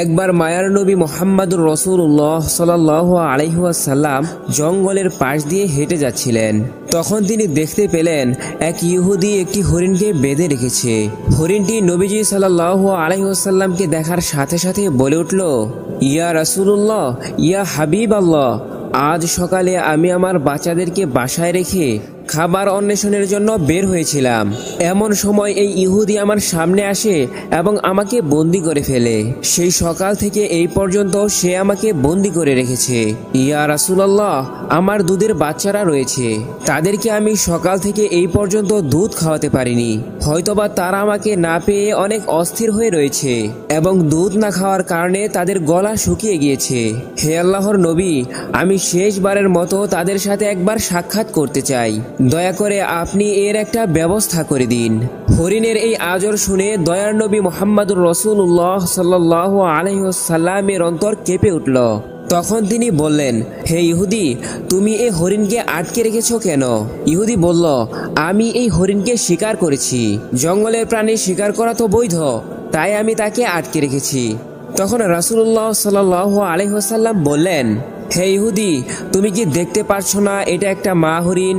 একবার মায়ার নবী মোহাম্মদুর রসুল্লাহ সাল আলহাসাল্লাম জঙ্গলের পাশ দিয়ে হেঁটে যাচ্ছিলেন। তখন তিনি দেখতে পেলেন এক ইহুদি একটি হরিণকে বেঁধে রেখেছে। হরিণটি নবীজি সাল্লাহ আলহিহাসাল্লামকে দেখার সাথে সাথে বলে উঠল, ইয়া রাসুল্লাহ ইয়া হাবিব আল্লাহ আজ সকালে আমি আমার বাচ্চাদেরকে বাসায় রেখে খাবার অন্বেষণের জন্য বের হয়েছিলাম। এমন সময় এই ইহুদি আমার সামনে আসে এবং আমাকে বন্দি করে ফেলে। সেই সকাল থেকে এই পর্যন্ত সে আমাকে বন্দি করে রেখেছে। ইয়া রাসুলাল্লাহ, আমার দুধের বাচ্চারা রয়েছে। তাদেরকে আমি সকাল থেকে এই পর্যন্ত দুধ খাওয়াতে পারিনি। হয়তোবা তারা আমাকে না পেয়ে অনেক অস্থির হয়ে রয়েছে এবং দুধ না খাওয়ার কারণে তাদের গলা শুকিয়ে গিয়েছে। হে আল্লাহর নবী, আমি শেষবারের মতো তাদের সাথে একবার সাক্ষাৎ করতে চাই। দয়া করে আপনি এর একটা ব্যবস্থা করে দিন। হরিণের এই আজর শুনে দয়ার নবী মোহাম্মদুর রসুল্লাহ সাল্লাহ আলহ্লামের অন্তর কেঁপে উঠল। তখন তিনি বললেন, হে ইহুদি, তুমি এই হরিণকে আটকে রেখেছ কেন? ইহুদি বলল, আমি এই হরিণকে শিকার করেছি। জঙ্গলের প্রাণী শিকার করা তো বৈধ, তাই আমি তাকে আটকে রেখেছি। তখন রাসুল্লাহ সাল আলহাসাল্লাম বললেন হে ইহুদি, তুমি কি দেখতে পারছ না এটা একটা মা হরিণ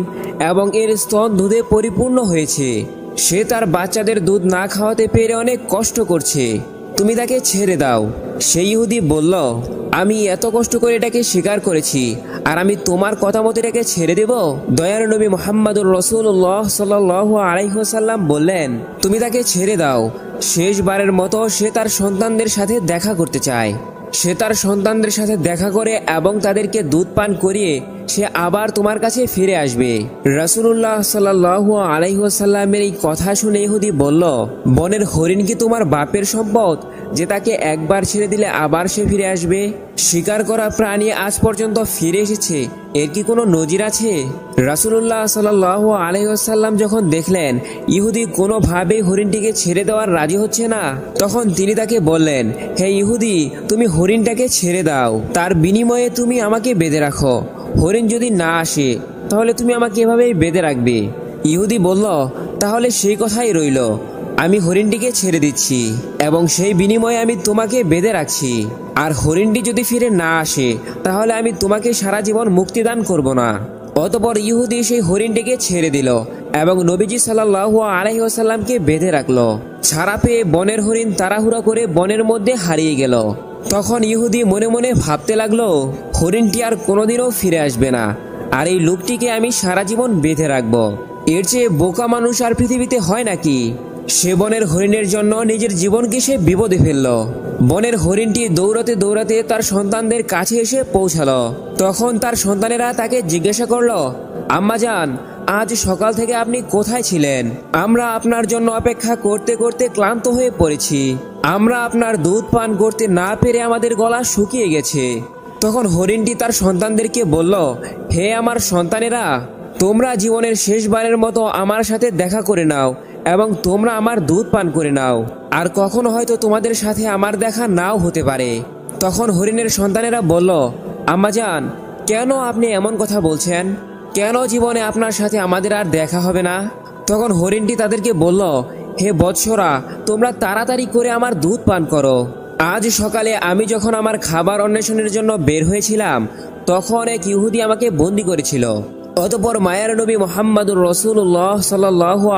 এবং এর স্তন দুধে পরিপূর্ণ হয়েছে। সে তার বাচ্চাদের দুধ না খাওয়াতে পেরে অনেক কষ্ট করছে। তুমি তাকে ছেড়ে দাও। সেই ইহুদি বলল, আমি এত কষ্ট করে এটাকে স্বীকার করেছি। আর আমি তোমার কথা মতো এটাকে ছেড়ে দেব? দয়ার নবী মোহাম্মদুর রসুল্লাহ সাল আলাইসাল্লাম বললেন, তুমি তাকে ছেড়ে দাও। শেষবারের মতো সে তার সন্তানদের সাথে দেখা করতে চায়। সে তার সন্তানদের সাথে দেখা করে এবং তাদেরকে দুধ পান করিয়ে সে আবার তোমার কাছে ফিরে আসবে। রাসুল্লাহ সাল্লাহ আলাইসাল্লামের এই কথা শুনে ইহুদি বলল, বনের হরিণ কি তোমার বাপের সম্পদ? যে তাকে একবার ছেড়ে দিলে আবার সে ফিরে আসবে। শিকার করা প্রাণী আজ পর্যন্ত ফিরে এসেছে। এর কি কোনো নজির আছে? রাসুল্লাহ সাল্লাহ আলহাসাল্লাম যখন দেখলেন, ইহুদি কোনোভাবেই হরিণটিকে ছেড়ে দেওয়ার রাজি হচ্ছে না, তখন তিনি তাকে বললেন, হে ইহুদি, তুমি হরিণটাকে ছেড়ে দাও। তার বিনিময়ে তুমি আমাকে বেঁধে রাখো। হরিণ যদি না আসে, তাহলে তুমি আমাকে এভাবেই বেঁধে রাখবে। ইহুদি বলল, তাহলে সেই কথাই রইল। আমি হরিণটিকে ছেড়ে দিচ্ছি, এবং সেই বিনিময়ে আমি তোমাকে বেঁধে রাখছি। আর হরিণটি যদি ফিরে না আসে, তাহলে আমি তোমাকে সারা জীবন মুক্তিদান করব না। অতপর ইহুদি সেই হরিণটিকে ছেড়ে দিল, এবং নবীজি সাল্লাহ আলহিহাসাল্লামকে বেঁধে রাখল। ছাড়া পেয়ে বনের হরিণ তাড়াহুড়া করে বনের মধ্যে হারিয়ে গেল। তখন ইহুদি মনে মনে ভাবতে লাগল, হরিণটি আর কোনোদিনও ফিরে আসবে না, আর এই লোকটিকে আমি সারা জীবন বেঁধে রাখব। এর চেয়ে বোকা মানুষ আর পৃথিবীতে হয় নাকি? সে বনের হরিণের জন্য নিজের জীবনকে সে বিপদে ফেলল। বনের হরিণটি দৌড়াতে দৌড়াতে তার সন্তানদের কাছে এসে পৌঁছালো। তখন তার সন্তানেরা তাকে জিজ্ঞাসা করল, আম্মা যান আজ সকাল থেকে আপনি কোথায় ছিলেন? আমরা আপনার জন্য অপেক্ষা করতে করতে ক্লান্ত হয়ে পড়েছি। আমরা আপনার দুধ পান করতে না পেরে আমাদের গলা শুকিয়ে গেছে। তখন হরিণটি তার সন্তানদেরকে বলল, হে আমার সন্তানেরা, তোমরা জীবনের শেষবারের মতো আমার সাথে দেখা করে নাও। এবং তোমরা আমার দুধ পান করে নাও। আর কখনো হয়তো তোমাদের সাথে আমার দেখা নাও হতে পারে। তখন হরিণের সন্তানেরা বলল আম্মাজান কেন আপনি এমন কথা বলছেন? কেন জীবনে আপনার সাথে আমাদের আর দেখা হবে না? তখন হরিণটি তাদেরকে বলল, হে বৎসরা, তোমরা তাড়াতাড়ি করে আমার দুধ পান করো। আজ সকালে আমি যখন আমার খাবার অন্বেষণের জন্য বের হয়েছিলাম, তখন এক ইহুদি আমাকে বন্দি করেছিল। অতপর মায়ার নবী মোহাম্মদুর রসুল্লাহ সাল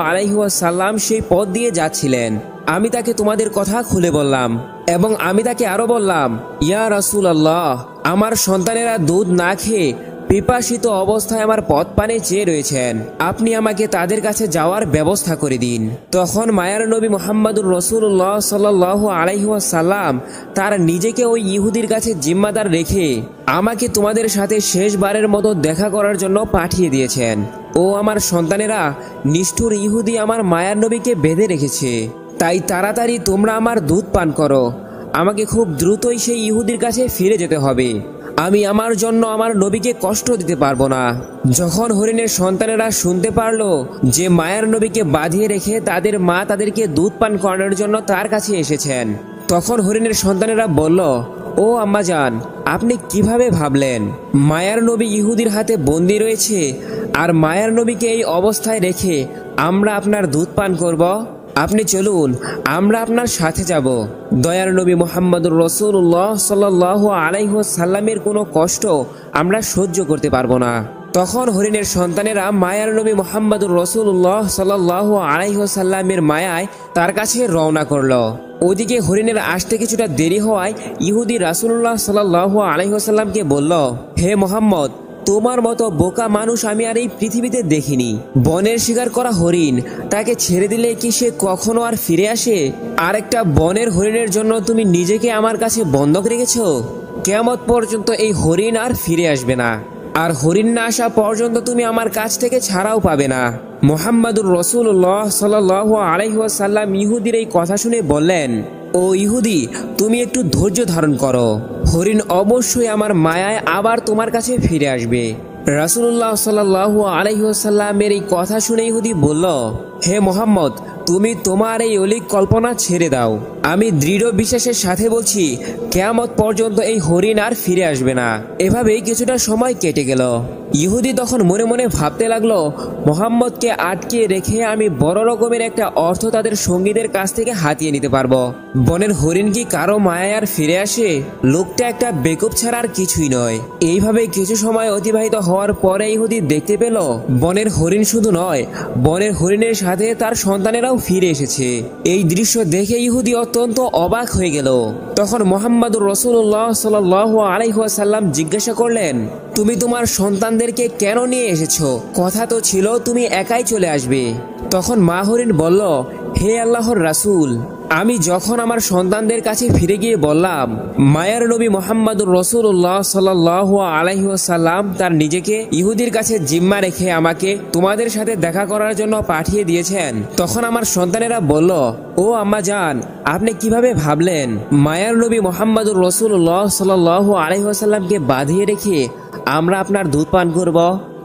আলাইসাল্লাম সেই পথ দিয়ে যাচ্ছিলেন। আমি তাকে তোমাদের কথা খুলে বললাম এবং আমি তাকে আরও বললাম, ইয়া রসুল আল্লাহ আমার সন্তানেরা দুধ না খেয়ে পিপাসিত অবস্থায় আমার পথ পানে চেয়ে রয়েছেন। আপনি আমাকে তাদের কাছে যাওয়ার ব্যবস্থা করে দিন। তখন মায়ার নবী মোহাম্মদুর রসুল্লাহ সাল আলাইসাল্লাম তার নিজেকে ওই ইহুদির কাছে জিম্মাদার রেখে আমাকে তোমাদের সাথে শেষবারের মতো দেখা করার জন্য পাঠিয়ে দিয়েছেন। ও আমার সন্তানেরা, নিষ্ঠুর ইহুদি আমার মায়ার নবীকে বেঁধে রেখেছে। তাই তাড়াতাড়ি তোমরা আমার দুধ পান করো। আমাকে খুব দ্রুতই সেই ইহুদির কাছে ফিরে যেতে হবে। আমি আমার জন্য আমার নবীকে কষ্ট দিতে পারব না। যখন হরিণের সন্তানেরা শুনতে পারল যে মায়ার নবীকে বাঁধিয়ে রেখে তাদের মা তাদেরকে দুধ পান করানোর জন্য তার কাছে এসেছেন, তখন হরিণের সন্তানেরা বলল, ও আম্মাজান আপনি কীভাবে ভাবলেন? মায়ার নবী ইহুদির হাতে বন্দি রয়েছে, আর মায়ার নবীকে এই অবস্থায় রেখে আমরা আপনার দুধ পান করব? আপনি চলুন, আমরা আপনার সাথে যাব। দয়ার নবী মোহাম্মদুর রসুল্লাহ সাল্লাহ আলাইসাল্লামের কোনো কষ্ট আমরা সহ্য করতে পারব না। তখন হরিণের সন্তানেরা মায়ার নবী মোহাম্মদুর রসুল্লাহ সাল্লাহ আলাইসাল্লামের মায়ায় তার কাছে রওনা করল। ওদিকে হরিণের আসতে কিছুটা দেরি হওয়ায় ইহুদি রাসুল্লাহ সাল্লাহ আলাইসাল্লামকে বলল, হে মোহাম্মদ তোমার মতো বোকা মানুষ আমি আর এই পৃথিবীতে দেখিনি। বনের শিকার করা হরিণ, তাকে ছেড়ে দিলে কি সে কখনো আর ফিরে আসে? আর একটা বনের হরিণের জন্য তুমি নিজেকে আমার কাছে বন্ধক রেখেছ? কেমত পর্যন্ত এই হরিণ আর ফিরে আসবে না। আর হরিণ না আসা পর্যন্ত তুমি আমার কাছ থেকে ছাড়াও পাবে না। মোহাম্মদুর রসুল্লাহ সাল আলাইসাল্লাম ইহুদির এই কথা শুনে বললেন ও ইহুদি, তুমি একটু ধৈর্য ধারণ করো। হরিণ অবশ্যই আমার মায়ায় আবার তোমার কাছে ফিরে আসবে। রাসুল্লাহ সাল্লাহ আলহিহসাল্লামের এই কথা শুনে ইহুদি বলল, হে মোহাম্মদ, তুমি তোমার এই অলিক কল্পনা ছেড়ে দাও। আমি দৃঢ় বিশ্বাসের সাথে বলছি, কেয়ামত পর্যন্ত এই হরিণ আর ফিরে আসবে না। এভাবেই কিছুটা সময় কেটে গেল। ইহুদি তখন মনে মনে ভাবতে লাগল, মোহাম্মদকে আটকে রেখে আমি বড় রকমের একটা অর্থ তাদের সঙ্গীদের কাছ থেকে হাতিয়ে নিতে পারব। বনের হরিণ কি কারও মায়ায় আর ফিরে আসে? লোকটা একটা বেকুব ছাড়া আর কিছুই নয়। এইভাবে কিছু সময় অতিবাহিত হওয়ার পরে ইহুদি দেখতে পেল, বনের হরিণ শুধু নয়, বনের হরিণের সাথে তার সন্তানেরাও ফিরে এসেছে। এই দৃশ্য দেখে ইহুদি অত্যন্ত অবাক হয়ে গেল। তখন মোহাম্মদুর রসুল্লাহ সাল আলাইহাসাল্লাম জিজ্ঞাসা করলেন, তুমি তোমার সন্তানদেরকে কেন নিয়ে এসেছ? কথা তো ছিল, তুমি একাই চলে আসবে। তখন মাহরিন বলল, হে আল্লাহর রাসূল আমি যখন আমার সন্তানদের কাছে ফিরে গিয়ে বললাম, মায়ার নবী মোহাম্মদুর রসুল্লাহ সাল্লাহ আলাইসাল্লাম তার নিজেকে ইহুদির কাছে জিম্মা রেখে আমাকে তোমাদের সাথে দেখা করার জন্য পাঠিয়ে দিয়েছেন, তখন আমার সন্তানেরা বলল, ও আম্মা যান আপনি কীভাবে ভাবলেন মায়ার নবী মোহাম্মদুর রসুল্লাহ সাল্লাহ আলাইসাল্লামকে বাঁধিয়ে রেখে আমরা আপনার দুধ পান করব?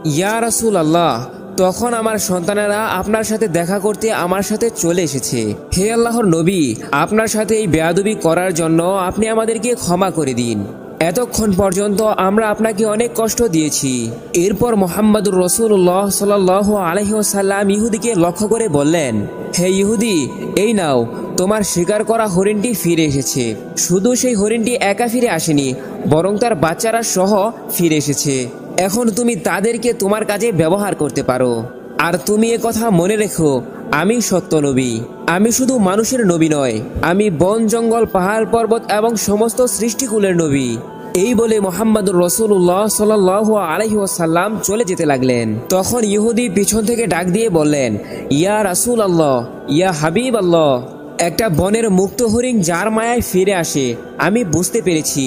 ইয়া রসুল আল্লাহ তখন আমার সন্তানেরা আপনার সাথে দেখা করতে আমার সাথে চলে এসেছে। হে আল্লাহর নবী, আপনার সাথে এই বেয়াদবি করার জন্য আপনি আমাদেরকে ক্ষমা করে দিন। এতক্ষণ পর্যন্ত আমরা আপনাকে অনেক কষ্ট দিয়েছি। এরপর মোহাম্মদুর রসুল্লাহ সাল আলহিসাল্লাম ইহুদিকে লক্ষ্য করে বললেন, হে ইহুদি, এই নাও, তোমার শিকার করা হরিণটি ফিরে এসেছে। শুধু সেই হরিণটি একা ফিরে আসেনি, বরং তার বাচ্চারা সহ ফিরে এসেছে। এখন তুমি তাদেরকে তোমার কাজে ব্যবহার করতে পারো। আর তুমি এ কথা মনে রেখো, আমি সত্য নবী। আমি শুধু মানুষের নবী নয়, আমি বন, জঙ্গল, পাহাড়, পর্বত এবং সমস্ত সৃষ্টিকুলের নবী। এই বলে মোহাম্মদুর রসুল্লাহ সাল আলহি ওসাল্লাম চলে যেতে লাগলেন। তখন ইহুদি পিছন থেকে ডাক দিয়ে বললেন, ইয়া রাসুল আল্লাহ ইয়া হাবিব আল্লাহ একটা বনের মুক্ত হরিণ যার মায়ায় ফিরে আসে, আমি বুঝতে পেরেছি।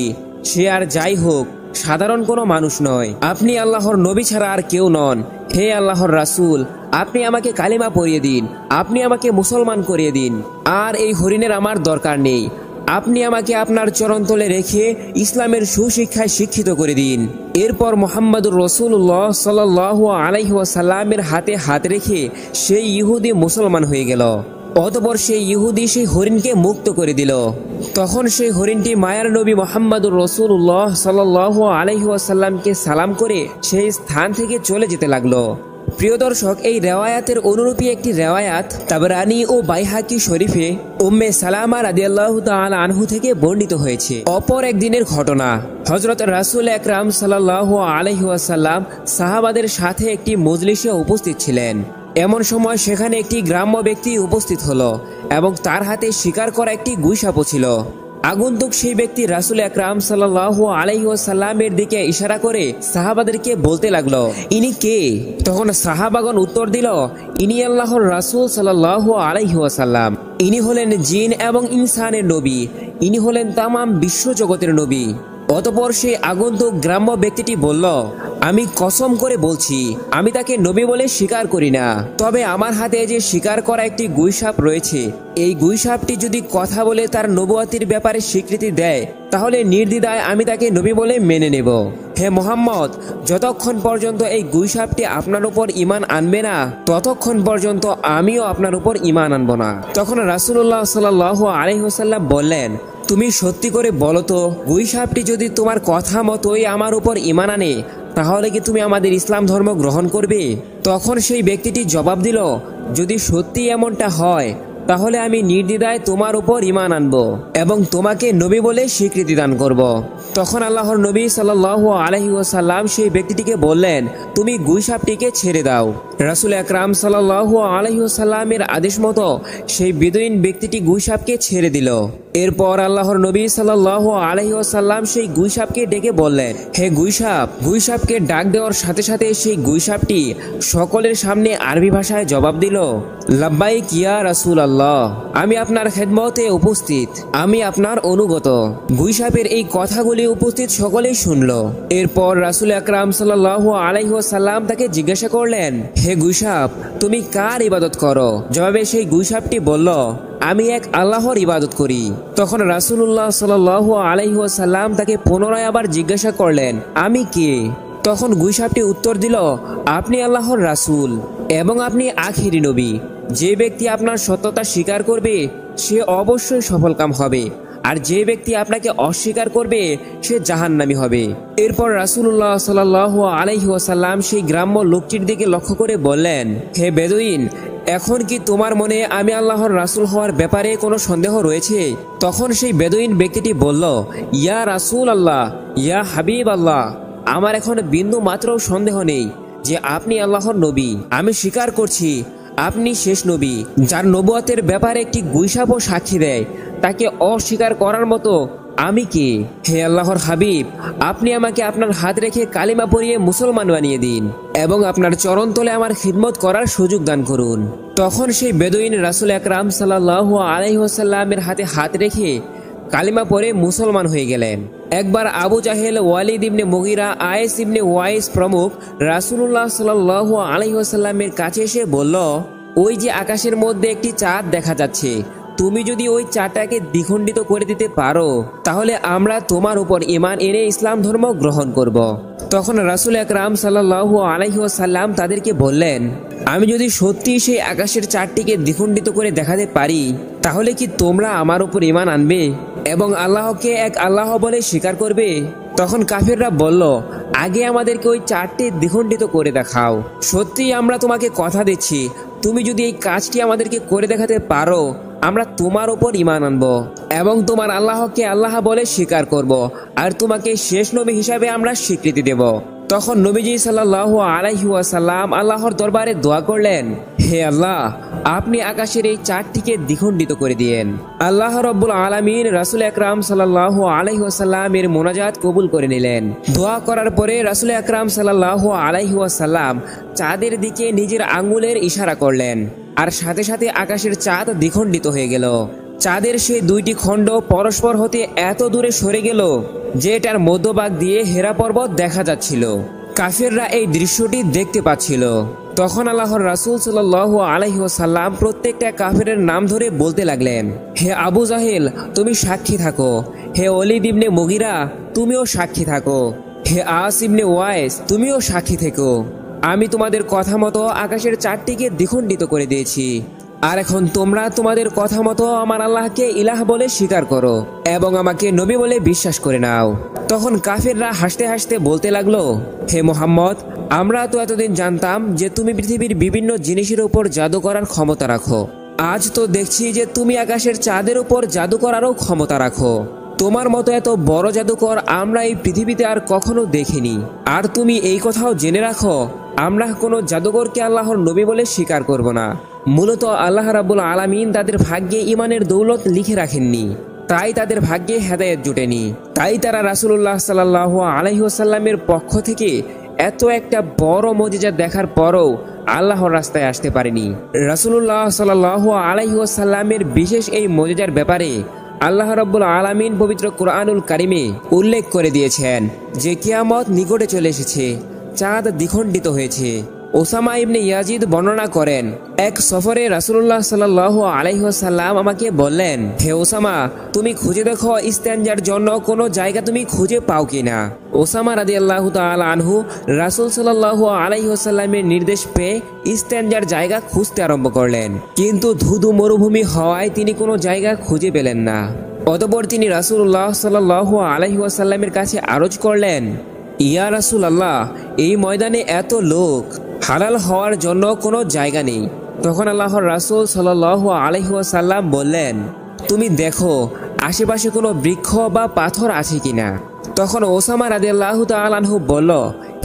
সে আর যাই হোক সাধারণ কোনো মানুষ নয়। আপনি আল্লাহর নবী ছাড়া আর কেউ নন। হে আল্লাহর রাসূল, আপনি আমাকে কালিমা পরিয়ে দিন। আপনি আমাকে মুসলমান করিয়ে দিন। আর এই হরিণের আমার দরকার নেই। আপনি আমাকে আপনার চরণতলে রেখে ইসলামের সুশিক্ষায় শিক্ষিত করে দিন। এরপর মোহাম্মদুর রসুল্লাহ সাল আলাইসাল্লামের হাতে হাত রেখে সেই ইহুদি মুসলমান হয়ে গেল। অতপর সেই ইহুদি সেই হরিণকে মুক্ত করে দিল। তখন সেই হরিণটি মায়ার নবী মোহাম্মদুর রসুল্লাহ সাল আলহিহাসাল্লামকে সালাম করে সেই স্থান থেকে চলে যেতে লাগল। প্রিয় দর্শক, এই রেওয়ায়াতের অনুরূপী একটি রেওয়ায়াত তাবরানি ও বাইহাকি শরীফে উম্মে সালামা রাদিয়াল্লাহু তাআলা আনহু থেকে বর্ণিত হয়েছে। অপর একদিনের ঘটনা হজরত রাসূল একরাম সাল্লাল্লাহু আলাইহি ওয়াসাল্লাম সাহাবাদের সাথে একটি মজলিসে উপস্থিত ছিলেন। এমন সময় সেখানে একটি গ্রাম্য ব্যক্তি উপস্থিত হলো এবং তার হাতে শিকার করা একটি গুইসাপও ছিল। আগন্তুক সেই ব্যক্তি রাসুল একরাম সাল্লাহ আলাইসাল্লামের দিকে ইশারা করে সাহাবাদেরকে বলতে লাগল, ইনি কে? তখন সাহাবাগন উত্তর দিল, ইনি আল্লাহর রাসুল সাল্লাহ আলাইসাল্লাম ইনি হলেন জিন এবং ইনসানের নবী। ইনি হলেন তামাম বিশ্বজগতের নবী। অতপর সেই আগন্তুক গ্রাম্য ব্যক্তিটি বলল, আমি কসম করে বলছি, আমি তাকে নবী বলে স্বীকার করি না। তবে আমার হাতে যে স্বীকার করা একটি গুইসাপ রয়েছে, এই গুইসাপটি যদি কথা বলে তার নবুয়াতির ব্যাপারে স্বীকৃতি দেয়, তাহলে নির্দ্বিধায় আমি তাকে নবী বলে মেনে নেব। হে মোহাম্মদ, যতক্ষণ পর্যন্ত এই গুইসাপটি আপনার উপর ইমান আনবে না, ততক্ষণ পর্যন্ত আমিও আপনার উপর ইমান আনব না। তখন রাসুল্লাহ সাল আলহিহাসাল্লাম বললেন তুমি সত্যি করে বলো তো, গুই সাপটি যদি তোমার কথা মতোই আমার উপর ইমান আনে, তাহলে কি তুমি আমাদের ইসলাম ধর্ম গ্রহণ করবে? তখন সেই ব্যক্তিটি জবাব দিল, যদি সত্যি এমনটা হয়, তাহলে আমি নির্দ্বিধায় তোমার উপর ইমান আনব এবং তোমাকে নবী বলে স্বীকৃতি দান করব। তখন আল্লাহর নবী সাল্লাহ আলহি ওসাল্লাম সেই ব্যক্তিটিকে বললেন, তুমি গুইসাপটিকে ছেড়ে দাও। রাসুল আকরাম সাল্লাহ আলহি ওসাল্লামের আদেশ মতো সেই বেদুইন ব্যক্তিটি গুইসাপকে ছেড়ে দিল। এরপর আল্লাহর নবী সাল্লাহ আলহি ওসাল্লাম সেই গুইসাপকে ডেকে বললেন, হে গুইসাপ গুইসাপকে ডাক দেওয়ার সাথে সাথে সেই গুইসাপটি সকলের সামনে আরবি ভাষায় জবাব দিল লাব্বাই কিয়া রাসুল আল্লাহ আমি আপনার খেদমতে উপস্থিত, আমি আপনার অনুগত। গুইসাপের এই কথাগুলি উপস্থিত সকলেই শুনল। এরপর রাসুল আকরাম সাল্লাহ আলাইসাল্লাম তাকে জিজ্ঞাসা করলেন, হে গুইসাপ তুমি কার ইবাদত করো? জবাবে সেই গুইসাপটি বলল, আমি এক আল্লাহর ইবাদত করি। তখন রাসুল্লাহ সাল আলাইসাল্লাম তাকে পুনরায় আবার জিজ্ঞাসা করলেন, আমি কে? তখন গুইসাপটি উত্তর দিল, আপনি আল্লাহর রাসুল এবং আপনি আখিরি নবী। যে ব্যক্তি আপনার সত্যতা স্বীকার করবে, সে অবশ্যই সফলকাম হবে। আর যে ব্যক্তি আপনাকে অস্বীকার করবে, সে জাহান্নামী হবে। এরপর রাসূলুল্লাহ সাল্লাহ আলাইহি ওয়াসাল্লাম সেই গ্রাম্য লোকটির দিকে লক্ষ্য করে বললেন, হে বেদুইন, এখন কি তোমার মনে আমি আল্লাহর রাসূল হওয়ার ব্যাপারে কোনো সন্দেহ রয়েছে? তখন সেই বেদুইন ব্যক্তিটি বলল, ইয়া রাসূল আল্লাহ ইয়া হাবিব আল্লাহ আমার এখন বিন্দু মাত্রও সন্দেহ নেই যে আপনি আল্লাহর নবী। আমি স্বীকার করছি, আপনি শেষ নবী, যার নবুয়াতের ব্যাপারে একটি গুইসাপও সাক্ষী দেয়। তাকে অস্বীকার করার মতো। আমি কে? হে আল্লাহর হাবিব, আপনি আমাকে আপনার হাত রেখে কালিমা পরিয়ে মুসলমান বানিয়ে দিন এবং আপনার চরণ তলে আমার খিদমত করার সুযোগ দান করুন। তখন সেই বেদইন রাসুল একরাম সাল্লাহ আলাইসাল্লামের হাতে হাত রেখে কালিমা পরে মুসলমান হয়ে গেলেন। একবার আবু জাহেল, ওয়ালিদ ইবনে মুগিরা, আয়েস ইবনে ওয়াইস প্রমুখ রাসুল্লাহ সাল্লাহ আলহিহাসাল্লামের কাছে এসে বলল, ওই যে আকাশের মধ্যে একটি চাঁদ দেখা যাচ্ছে তুমি যদি ওই চারটাকে দ্বিখণ্ডিত করে দিতে পারো, তাহলে আমরা তোমার উপর ইমান এনে ইসলাম ধর্ম গ্রহণ করব। তখন রাসুল একরাম সাল্লাহ আলহিহাসাল্লাম তাদেরকে বললেন, আমি যদি সত্যি সেই আকাশের চারটিকে দ্বিখণ্ডিত করে দেখাতে পারি, তাহলে কি তোমরা আমার উপর ইমান আনবে এবং আল্লাহকে এক আল্লাহ বলে স্বীকার করবে তখন কাফেররা বলল, আগে আমাদেরকে ওই চারটি দ্বিখণ্ডিত করে দেখাও। সত্যি আমরা তোমাকে কথা দিচ্ছি। তুমি যদি এই কাজটি আমাদেরকে করে দেখাতে পারো, আমরা তোমার ওপর ইমান আনব এবং তোমার আল্লাহকে আল্লাহ বলে স্বীকার করব, আর তোমাকে শেষ নবী হিসাবে আমরা স্বীকৃতি দেব। তখন নবীজি সাল্লাহ আলাইহুয়াসাল্লাম আল্লাহর দরবারে দোয়া করলেন, হে আল্লাহ, আপনি আকাশের এই চারটিকে দ্বিখণ্ডিত করে দিয়েন। আল্লাহ রব্বুল আলমিন রাসুল আকরাম সাল্লাহ আলাইহাসাল্লামের মোনাজাত কবুল করে নিলেন। দোয়া করার পরে রাসুল আকরাম সাল্লাহ আলাইহাসাল্লাম চাঁদের দিকে নিজের আঙ্গুলের ইশারা করলেন, আর সাথে সাথে আকাশের চাঁদ দ্বিখণ্ডিত হয়ে গেল। চাঁদের সেই দুইটি খণ্ড পরস্পর হতে এত দূরে সরে গেল যে এটার মধ্যভাগ দিয়ে হেরা পর্বত দেখা যাচ্ছিল। কাফেররা এই দৃশ্যটি দেখতে পাচ্ছিল। তখন আল্লাহর রাসুল সাল আলহিহাসাল্লাম প্রত্যেকটা কাফেরের নাম ধরে বলতে লাগলেন, হে আবু জাহেল, তুমি সাক্ষী থাকো। হে অলিদ ইবনে মগিরা, তুমিও সাক্ষী থাকো। হে আস ইবনে ওয়াইস তুমিও সাক্ষী থেকো। আমি তোমাদের কথা মতো আকাশের চারটিকে দ্বিখণ্ডিত করে দিয়েছি। আর এখন তোমরা তোমাদের কথা মতো আমার আল্লাহকে ইলাহ বলে স্বীকার করো এবং আমাকে নবী বলে বিশ্বাস করে নাও। তখন কাফেররা হাসতে হাসতে বলতে লাগল, হে মোহাম্মদ, আমরা তো এতদিন জানতাম যে তুমি পৃথিবীর বিভিন্ন জিনিসের উপর জাদু করার ক্ষমতা রাখো। আজ তো দেখছি যে তুমি আকাশের চাঁদের উপর জাদু করারও ক্ষমতা রাখো। তোমার মতো এত বড় জাদুকর আমরা এই পৃথিবীতে আর কখনো দেখিনি। আর তুমি এই কথাও জেনে রাখো, আমরা কোনো জাদুকরকে আল্লাহর নবী বলে স্বীকার করব না। মূলত আল্লাহ রাবুল আলামিন তাদের ভাগ্যে ইমানের দৌলত লিখে রাখেননি। তাই তাদের ভাগ্যে হেদায়ত জুটেনি। তাই তারা রাসুল্লাহ সাল্লাহ আলহিহাসাল্লামের পক্ষ থেকে এত একটা বড় মজিজা দেখার পরও আল্লাহর রাস্তায় আসতে পারেনি। রাসুল্লাহ সাল্লাহ আলহিহাসাল্লামের বিশেষ এই মজিজার ব্যাপারে আল্লাহ রব্বুল আলামিন পবিত্র কোরআনুল কারিমে উল্লেখ করে দিয়েছেন যে কিয়ামত নিকটে চলে এসেছে, চাঁদ দ্বিখণ্ডিত হয়েছে। ওসামা ইবনে ইয়াজিদ বর্ণনা করেন, এক সফরে রাসুল্লাহ সাল্লাহ আলাইসাল্লাম আমাকে বললেন, হে ওসামা, তুমি খুঁজে দেখো ইস্তেঞ্জার জন্য কোনো জায়গা তুমি খুঁজে পাও কিনা? ওসামা রাদি আল্লাহ আনহু রাসুল সাল্লাহ আলাইসাল্লামের নির্দেশ পেয়ে ইস্তেঞ্জার জায়গা খুঁজতে আরম্ভ করলেন। কিন্তু ধুধু মরুভূমি হওয়ায় তিনি কোনো জায়গা খুঁজে পেলেন না। অতপর তিনি রাসুল্লাহ সাল্লাহ আলাইসাল্লামের কাছে আরজ করলেন, ইয়া রাসুল আল্লাহ এই ময়দানে এত লোক হালাল হওয়ার জন্য কোনো জায়গা নেই। তখন আল্লাহর রাসূল সাল্লাল্লাহু আলাইহি ওয়াসাল্লাম বললেন, তুমি দেখো, আশেপাশে কোনো বৃক্ষ বা পাথর আছে কিনা? তখন ওসামা রাদিয়াল্লাহু তাআলাহু বলল,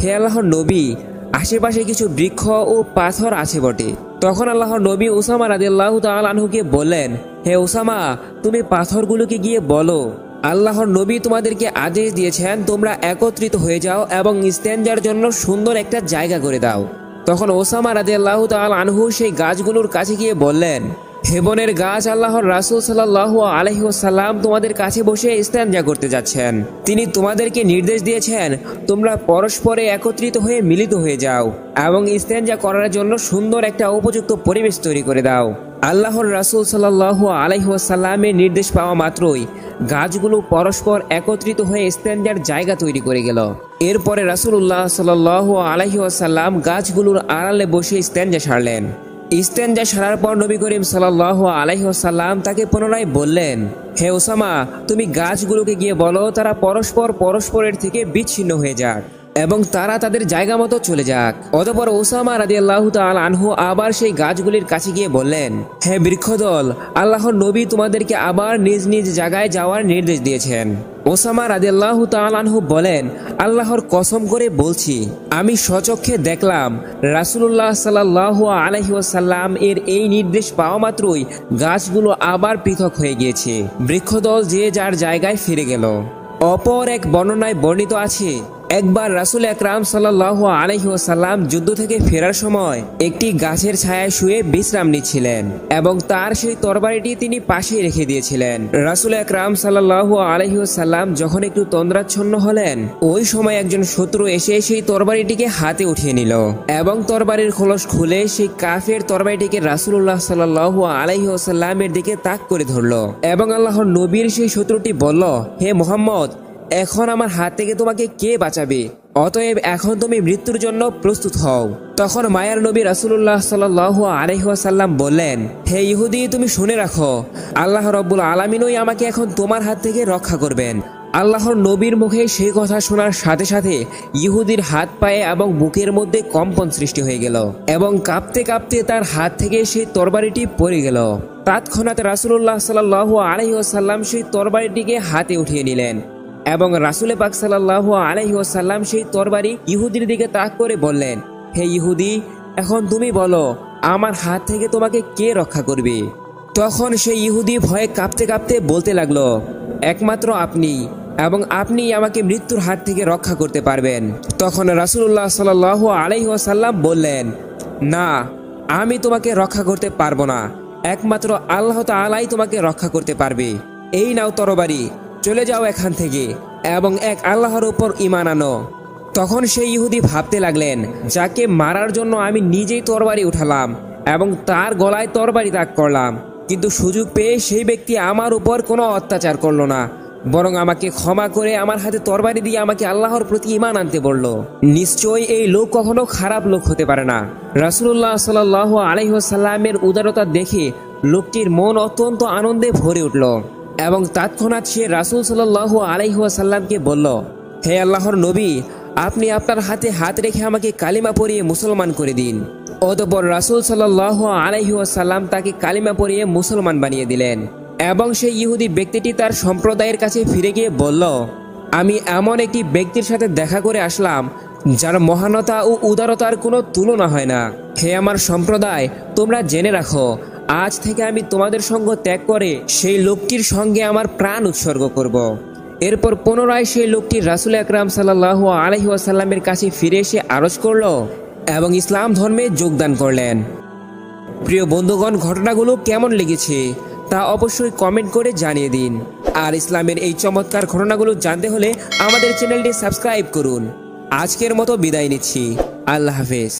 হে আল্লাহর নবী, আশেপাশে কিছু বৃক্ষ ও পাথর আছে বটে। তখন আল্লাহর নবী ওসামা রাদিয়াল্লাহু তাআলাহুকে বললেন, হে ওসামা, তুমি পাথরগুলোকে গিয়ে বলো। আল্লাহর নবী তোমাদেরকে আদেশ দিয়েছেন, তোমরা একত্রিত হয়ে যাও এবং স্ট্যান্ডার জন্য সুন্দর একটা জায়গা করে দাও। তখন ওসামা রাজি আল্লাহ তাল আনহু সেই গাছগুলোর কাছে গিয়ে বললেন হেবনের গাছ, আল্লাহর রাসুল সাল্লাহ আলাইহি ওয়াসাল্লাম তোমাদের কাছে বসে ইস্তেঞ্জা করতে যাচ্ছেন। তিনি তোমাদেরকে নির্দেশ দিয়েছেন, তোমরা পরস্পরে একত্রিত হয়ে মিলিত হয়ে যাও এবং ইস্তেঞ্জা করার জন্য সুন্দর একটা উপযুক্ত পরিবেশ তৈরি করে দাও। আল্লাহর রাসূল সাল্লাল্লাহু আলাইহি ওয়াসাল্লামের নির্দেশ পাওয়া মাত্রই গাছগুলো পরস্পর একত্রিত হয়ে ইস্তেঞ্জার জায়গা তৈরি করে গেল। এরপরে রাসূলুল্লাহ সাল্লাল্লাহু আলাইহি ওয়াসাল্লাম গাছগুলোর আড়ালে বসে স্ট্যান্ডা সারলেন। ইস্তেঞ্জা সারার পর নবী করিম সাল্লাহ আলাইসাল্লাম তাকে পুনরায় বললেন, হে ওসামা, তুমি গাছগুলোকে গিয়ে বলো, তারা পরস্পর পরস্পরের থেকে বিচ্ছিন্ন হয়ে যাক। এবং তারা তাদের জায়গা মতো চলে যাক। অতপর ওসামা রাদি আল্লাহ তাল আনহু আবার সেই গাছগুলির কাছে গিয়ে বললেন, হে বৃক্ষদল, আল্লাহর নবী তোমাদেরকে আবার নিজ নিজ জায়গায় যাওয়ার নির্দেশ দিয়েছেন। ওসামা রাদিয়াল্লাহু তাআলাহু বলেন, আল্লাহর কসম করে বলছি, আমি স্বচক্ষে দেখলাম, রাসূলুল্লাহ সাল্লাল্লাহু আলাইহি ওয়াসাল্লাম এর এই নির্দেশ পাওয়া মাত্রই গাছগুলো আবার পৃথক হয়ে গিয়েছে। বৃক্ষদল যে যার জায়গায় ফিরে গেল। অপর এক বর্ণনায় বর্ণিত আছে একবার রাসুল একরাম সাল্লাহ আলহিহাসাল্লাম যুদ্ধ থেকে ফেরার সময় একটি গাছের ছায়ায় শুয়ে বিশ্রাম নিচ্ছিলেন এবং তার সেই তরবারিটি তিনি পাশেই রেখে দিয়েছিলেন। রাসুল একরাম সাল্লাহ আলহিহাসাল্লাম যখন একটু তন্দ্রাচ্ছন্ন হলেন, ওই সময় একজন শত্রু এসে সেই তরবারিটিকে হাতে উঠিয়ে নিল এবং তরবারির খোলস খুলে সেই কাফের তরবারিটিকে রাসুল্লাহ সাল্লাহ আলহিহাসাল্লামের দিকে তাক করে ধরল এবং আল্লাহর নবীর সেই শত্রুটি বলল, হে মোহাম্মদ এখন আমার হাত থেকে তোমাকে কে বাঁচাবে? অতএব এখন তুমি মৃত্যুর জন্য প্রস্তুত হও। তখন মায়ার নবী রাসুল্লাহ সাল আলহাসাল্লাম বললেন, হে ইহুদি, তুমি শুনে রাখো, আল্লাহ রব্বুল আলমিনই আমাকে এখন তোমার হাত থেকে রক্ষা করবেন। আল্লাহর নবীর মুখে সেই কথা শোনার সাথে সাথে ইহুদির হাত পায়ে এবং বুকের মধ্যে কম্পন সৃষ্টি হয়ে গেল এবং কাঁপতে কাঁপতে তার হাত থেকে সেই তরবারিটি পড়ে গেল। তৎক্ষণাৎ রাসুল্লাহ সাল আলহিহাসাল্লাম সেই তরবারিটিকে হাতে উঠিয়ে নিলেন। এবং রাসুলে পাক সাল্লাহ আলহি ওসাল্লাম সেই তরবারি ইহুদির দিকে তাক করে বললেন, হে ইহুদি, এখন তুমি বলো, আমার হাত থেকে তোমাকে কে রক্ষা করবে? তখন সেই ইহুদি ভয়ে কাঁপতে কাঁপতে বলতে লাগল, একমাত্র আপনি এবং আপনি আমাকে মৃত্যুর হাত থেকে রক্ষা করতে পারবেন। তখন রাসুল্লাহ সাল আলহি ওসাল্লাম বললেন, না, আমি তোমাকে রক্ষা করতে পারব না। একমাত্র আল্লাহ তালাই তোমাকে রক্ষা করতে পারবে। এই নাও তরবারি চলে যাও এখান থেকে এবং এক আল্লাহর উপর ইমান আনো। তখন সেই ইহুদি ভাবতে লাগলেন, যাকে মারার জন্য আমি নিজেই তরবারি উঠালাম এবং তার গলায় তরবারি তাক করলাম। কিন্তু সুযোগ পেয়ে সেই ব্যক্তি আমার উপর কোনো অত্যাচার করল না, বরং আমাকে ক্ষমা করে আমার হাতে তরবারি দিয়ে আমাকে আল্লাহর প্রতি ইমান আনতে বলল। নিশ্চয়ই এই লোক কখনো খারাপ লোক হতে পারে না। রাসুল্লাহ সাল আলহিহাসাল্লামের উদারতা দেখে লোকটির মন অত্যন্ত আনন্দে ভরে উঠল। এবং তৎক্ষণাৎ সে রাসুল সাল্লাহ আলাইহাসাল্লামকে বলল, হে আল্লাহর নবী, আপনি আপনার হাতে হাত রেখে আমাকে কালিমা পরিয়ে মুসলমান করে দিন। অতপর রাসুল সাল্লাহ আলাইহাসাল্লাম তাকে কালিমা পরিয়ে মুসলমান বানিয়ে দিলেন এবং সেই ইহুদি ব্যক্তিটি তার সম্প্রদায়ের কাছে ফিরে গিয়ে বলল, আমি এমন একটি ব্যক্তির সাথে দেখা করে আসলাম, যার মহানতা ও উদারতার কোনো তুলনা হয় না। হে আমার সম্প্রদায়, তোমরা জেনে রাখো আজ থেকে আমি তোমাদের সঙ্গ ত্যাগ করে সেই লোকটির সঙ্গে আমার প্রাণ উৎসর্গ করব। এরপর পুনরায় সেই লোকটি রাসুল আকরাম সাল্লাহ আলহি আসাল্লামের কাছে ফিরে এসে আরজ করল এবং ইসলাম ধর্মে যোগদান করলেন। প্রিয় বন্ধুগণ, ঘটনাগুলো কেমন লেগেছে তা অবশ্যই কমেন্ট করে জানিয়ে দিন। আর ইসলামের এই চমৎকার ঘটনাগুলো জানতে হলে আমাদের চ্যানেলটি সাবস্ক্রাইব করুন। আজকের মতো বিদায় নিচ্ছি। আল্লাহ হাফেজ।